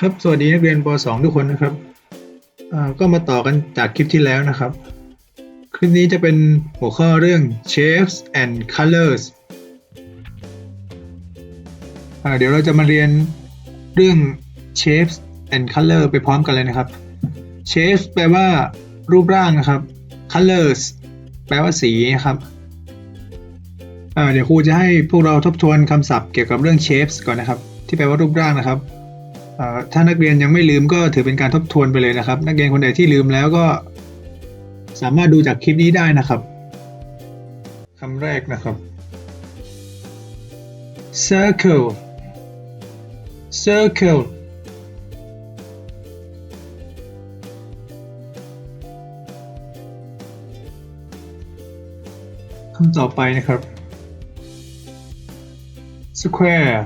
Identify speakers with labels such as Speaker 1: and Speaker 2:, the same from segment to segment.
Speaker 1: ครับ สวัสดีนักเรียนป .2 ทุกคนนะครับ ก็มาต่อกันจากคลิปที่แล้วนะครับ คลิปนี้จะเป็นหัวข้อเรื่อง shapes and colors เดี๋ยวเราจะมาเรียนเรื่อง shapes and color ไปพร้อมกันเลยนะครับ shapes แปลว่ารูปร่างนะครับ colors แปลว่าสีนะครับเดี๋ยวครูจะให้พวกเราทบทวนคำศัพท์เกี่ยวกับเรื่อง shapes ก่อนนะครับ ที่แปลว่ารูปร่างนะครับ ถ้านักเรียนยังไม่ลืมก็ถือเป็นการทบทวนไปเลยนะครับ นักเรียนคนใดที่ลืมแล้วก็ สามารถดูจากคลิปนี้ได้นะครับคำแรกนะครับ circle circle คำต่อไปนะครับ square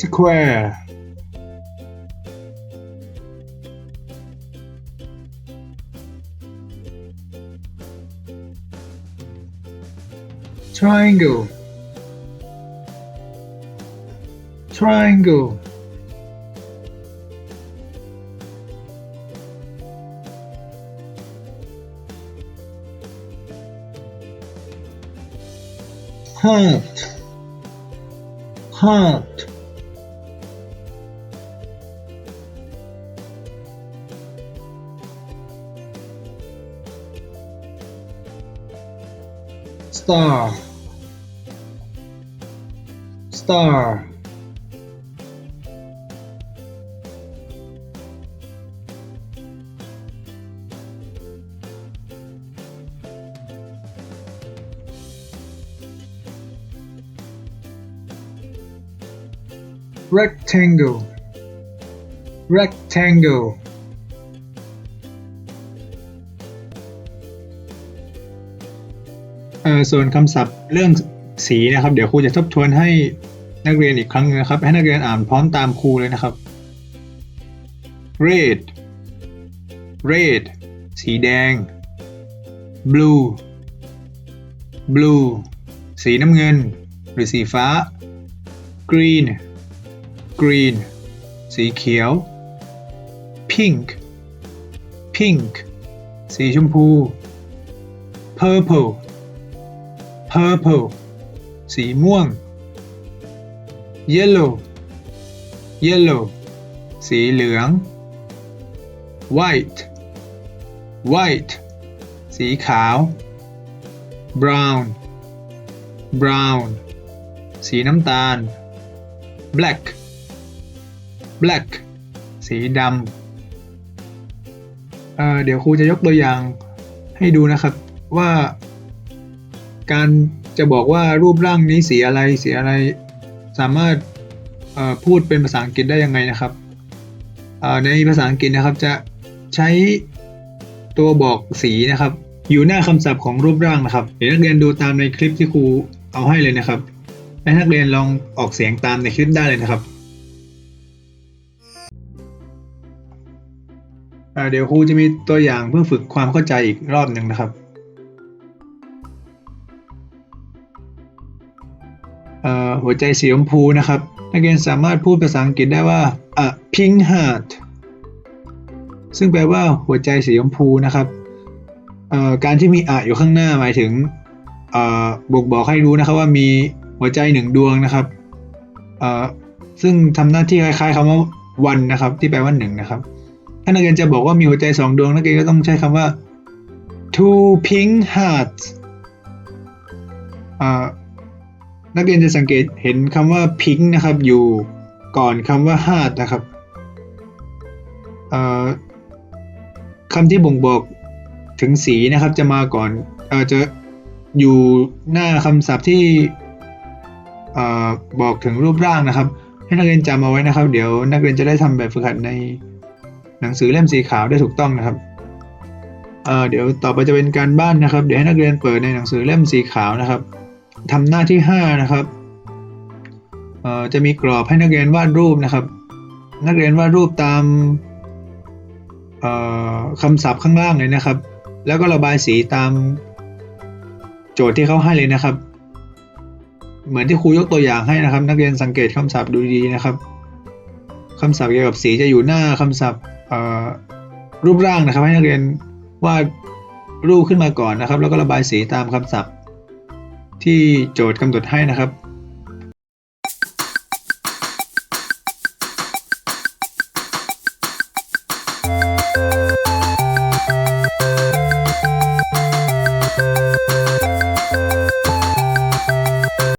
Speaker 1: square triangle. Triangle. Heart heart star star rectangle rectangle เอ่อส่วนคำศัพท์เรื่องสีนะครับ เดี๋ยวครูจะทบทวนให้ นักเรียนอีกครั้งหนึงนะครับ ให้นักเรียนอ่านพร้อมตามครูเลยนะครับ red red สีแดง blue blue สีน้ำเงิน หรือสีฟ้า green green สีเขียว pink pink สีชมพู purple purple สีม่วง yellow yellow สีเหลือง white white สีขาว brown brown สีน้ำตาล black black สีดำเเดี๋ยวครูจะยกตัวอย่างให้ดูนะครับว่า การจะบอกว่ารูปร่างนี้สีอะไรสีอะไร สามารถพูดเป็นภาษาอังกฤษได้ยังไงนะครับในภาษาอังกฤษนะครับจะใช้ตัวบอกสีนะครับ อยู่หน้าคำศัพท์ของรูปร่างนะครับเดี๋ยวนักเรียนดูตามในคลิปที่ครูเอาให้เลยนะครับให้นักเรียนลองออกเสียงตามในคลิปได้เลยนะครับเดี๋ยวครูจะมีตัวอย่างเพื่อฝึกความเข้าใจอีกรอบหนึ่งนะครับ หัวใจสีชมพูนะครับ นักเรียนสามารถพูดภาษาอังกฤษได้ว่า a pink heart ซึ่งแปลว่าหัวใจสีชมพูนะครับการที่มีอะอยู่ข้างหน้าหมายถึงเอ่อบ่งบอกให้รู้นะครับว่ามีหัวใจหนึ่งดวงนะครับซึ่งทำหน้าที่คล้ายๆคำว่า one นะครับ ที่แปลว่าหนึ่งนะครับ ถ้านักเรียนจะบอกว่ามีหัวใจสองดวงนักเรียนก็ต้องใช้คำว่า two pink hearts นักเรียนจะสังเกตเห็นคำว่า pink นะครับ อยู่ก่อนคำว่า heart นะครับคำที่บ่งบอกถึงสีนะครับจะมาก่อนอ่อจะอยู่หน้าคำศัพท์ที่บอกถึงรูปร่างนะครับ ให้นักเรียนจำเอาไว้นะครับ เดี๋ยวนักเรียนจะได้ทำแบบฝึกหัดในหนังสือเล่มสีขาวได้ถูกต้องนะครับเเดี๋ยวต่อไปจะเป็นการบ้านนะครับ เดี๋ยวให้นักเรียนเปิดในหนังสือเล่มสีขาวนะครับ ทำหน้าที่ 5 นะครับจะมีกรอบให้นักเรียนวาดรูปนะครับ นักเรียนวาดรูปตามคำศัพท์ข้างล่างเลยนะครับ แล้วก็ระบายสีตามโจทย์ที่เขาให้เลยนะครับ เหมือนที่ครูยกตัวอย่างให้นะครับ นักเรียนสังเกตคำศัพท์ดูดีนะครับคำศัพท์เกี่ยวกับสีจะอยู่หน้าคำศัพท์รูปร่างนะครับ ให้นักเรียนวาดรูปขึ้นมาก่อนนะครับ แล้วก็ระบายสีตามคำศัพท์ ที่โจทย์กำหนดให้นะครับ